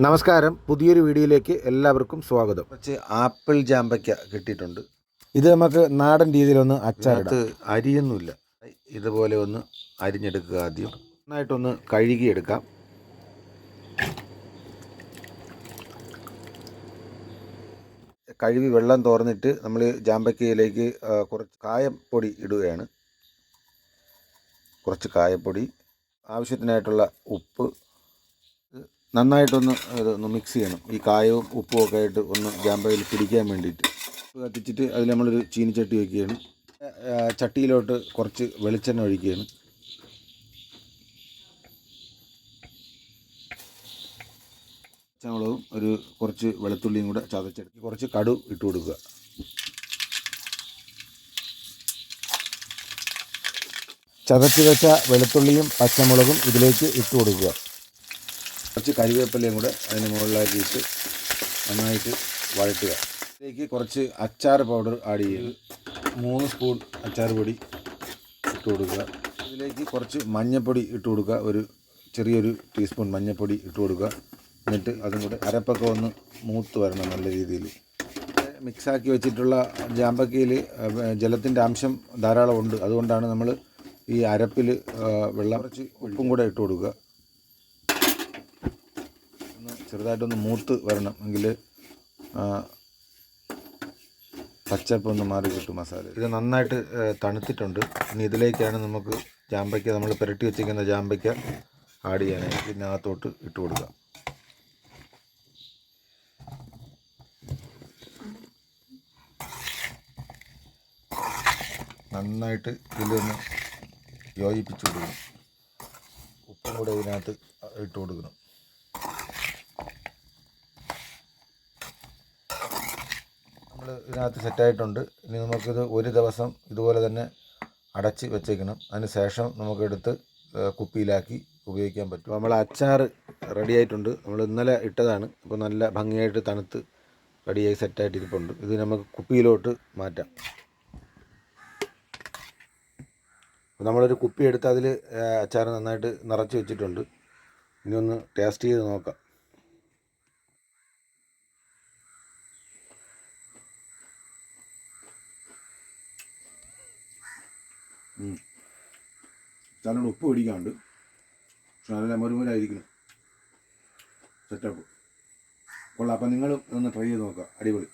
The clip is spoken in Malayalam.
നമസ്കാരം. പുതിയൊരു വീഡിയോയിലേക്ക് എല്ലാവർക്കും സ്വാഗതം. കുറച്ച് ആപ്പിൾ ജാമ്പയ്ക്ക കിട്ടിയിട്ടുണ്ട്. ഇത് നമുക്ക് നാടൻ രീതിയിലൊന്ന് അച്ചാറിട്ട് അരിയൊന്നുമില്ല. ഇതുപോലെ ഒന്ന് അരിഞ്ഞെടുക്കുക ആദ്യം. നന്നായിട്ടൊന്ന് കഴുകിയെടുക്കാം. കഴുകി വെള്ളം തോർന്നിട്ട് നമ്മൾ ജാമ്പയ്ക്കയിലേക്ക് കുറച്ച് കായപ്പൊടി ഇടുകയാണ്. കുറച്ച് കായപ്പൊടി. ആവശ്യത്തിനായിട്ടുള്ള ഉപ്പ് നന്നായിട്ടൊന്ന് ഇതൊന്ന് മിക്സ് ചെയ്യണം. ഈ കായവും ഉപ്പും ഒക്കെ ആയിട്ട് ഒന്ന് ജാമ്പയിൽ പിടിക്കാൻ വേണ്ടിയിട്ട്. കത്തിച്ചിട്ട് അതിൽ നമ്മളൊരു ചീനിച്ചട്ടി വയ്ക്കുകയാണ് ചട്ടിയിലോട്ട് കുറച്ച് വെളിച്ചെണ്ണ ഒഴിക്കുകയാണ്. പച്ചമുളകും ഒരു കുറച്ച് വെളുത്തുള്ളിയും കൂടെ ചതച്ചെടുത്ത് കുറച്ച് കടു ഇട്ട് കൊടുക്കുക. ചതച്ച് വെച്ച വെളുത്തുള്ളിയും പച്ചമുളകും ഇതിലേക്ക് ഇട്ട് കൊടുക്കുക. കുറച്ച് കരിവേപ്പിലയും കൂടെ അതിന് മുകളിലാക്കി ഇട്ട് നന്നായിട്ട് വഴറ്റുക. ഇതിലേക്ക് കുറച്ച് അച്ചാർ പൗഡർ ആഡ് ചെയ്യുക. മൂന്ന് സ്പൂൺ അച്ചാർ പൊടി ഇട്ട് കൊടുക്കുക. ഇതിലേക്ക് കുറച്ച് മഞ്ഞൾപ്പൊടി ഇട്ട് കൊടുക്കുക. ഒരു ചെറിയൊരു ടീസ്പൂൺ മഞ്ഞൾപ്പൊടി ഇട്ട് കൊടുക്കുക. എന്നിട്ട് അതും കൂടെ അരപ്പൊക്കെ ഒന്ന് മൂത്ത് വരണം നല്ല രീതിയിൽ. മിക്സാക്കി വെച്ചിട്ടുള്ള ജാമ്പക്കയിൽ ജലത്തിന്റെ അംശം ധാരാളം ഉണ്ട് അതുകൊണ്ടാണ് നമ്മൾ ഈ അരപ്പിൽ വെള്ളം കുറച്ച് ഉപ്പും കൂടെ ഇട്ട് കൊടുക്കുക. ചെറുതായിട്ടൊന്ന് മൂർത്ത് വരണം. എങ്കിൽ പച്ചപ്പൊന്ന് മാറി കിട്ടും മസാല. ഇത് നന്നായിട്ട് തണുത്തിട്ടുണ്ട്. ഇനി ഇതിലേക്കാണ് നമുക്ക് ജാമ്പയ്ക്ക നമ്മൾ പുരട്ടി വെച്ചിരിക്കുന്ന ജാമ്പയ്ക്ക ആഡ് ചെയ്യാനായിട്ട് ഇതിനകത്തോട്ട് ഇട്ട് കൊടുക്കുക നന്നായിട്ട് ഇതിലൊന്ന് യോജിപ്പിച്ച് കൊടുക്കണം. ഉപ്പും കൂടെ ഇതിനകത്ത് ഇട്ട് കൊടുക്കണം. നമ്മൾ ഇതിനകത്ത് സെറ്റായിട്ടുണ്ട് ഇനി നമുക്കിത് ഒരു ദിവസം ഇതുപോലെ തന്നെ അടച്ച് വെച്ചേക്കണം. അതിന് ശേഷം നമുക്കെടുത്ത് കുപ്പിയിലാക്കി ഉപയോഗിക്കാൻ പറ്റും. നമ്മൾ അച്ചാർ റെഡി ആയിട്ടുണ്ട്. നമ്മൾ ഇന്നലെ ഇട്ടതാണ്. അപ്പോൾ നല്ല ഭംഗിയായിട്ട് തണുത്ത് റെഡിയായി സെറ്റായിട്ട് ഇരിപ്പുണ്ട് ഇത് നമുക്ക് കുപ്പിയിലോട്ട് മാറ്റാം. നമ്മളൊരു കുപ്പി എടുത്ത് അതിൽ അച്ചാർ നന്നായിട്ട് നിറച്ച് വെച്ചിട്ടുണ്ട്. ഇനി ഒന്ന് ടേസ്റ്റ് ചെയ്ത് നോക്കാം. അച്ചാറിനോട് ഉപ്പ് പിടിക്കാണ്ട് പക്ഷെ നല്ല മരുമലായിരിക്കണം സെറ്റപ്പ് കൊള്ളാം. അപ്പം നിങ്ങൾ ഒന്ന് ട്രൈ ചെയ്ത് നോക്കുക അടിപൊളി.